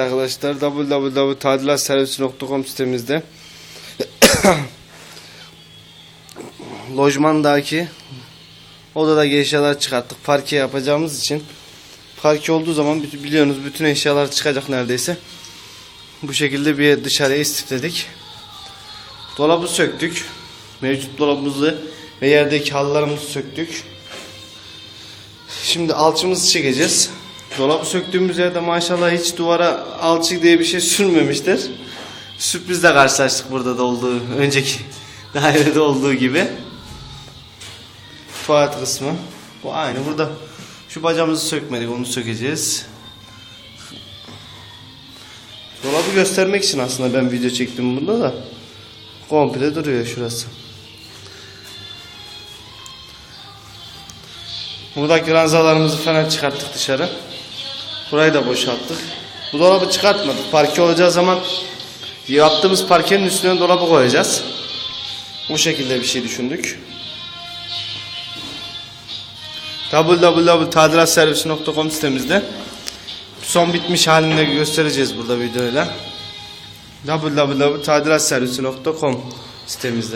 arkadaşlar www.tadilatservisi.com sitemizde lojmandaki odadaki eşyalar çıkarttık. Parke yapacağımız için parke olduğu zaman biliyorsunuz bütün eşyalar çıkacak neredeyse. Bu şekilde bir dışarıya istifledik. Dolabı söktük. Mevcut dolabımızı ve yerdeki halılarımızı söktük. Şimdi alçımızı çekeceğiz. Dolabı söktüğümüz yerde maşallah hiç duvara alçı diye bir şey sürmemişler. Sürprizle karşılaştık burada da olduğu önceki dairede olduğu gibi. Tuvalet kısmı. Bu aynı burada. Şu bacamızı sökmedik onu sökeceğiz. Dolabı göstermek için aslında ben video çektim bunda da. Komple duruyor şurası. Buradaki ranzalarımızı falan çıkarttık dışarı. Burayı da boşalttık. Bu dolabı çıkartmadık. Parke olacağı zaman yaptığımız parkenin üstüne dolabı koyacağız. Bu şekilde bir şey düşündük. www.tadilatservisi.com sitemizde son bitmiş halinde göstereceğiz burada videoyla. www.tadilatservisi.com sitemizde.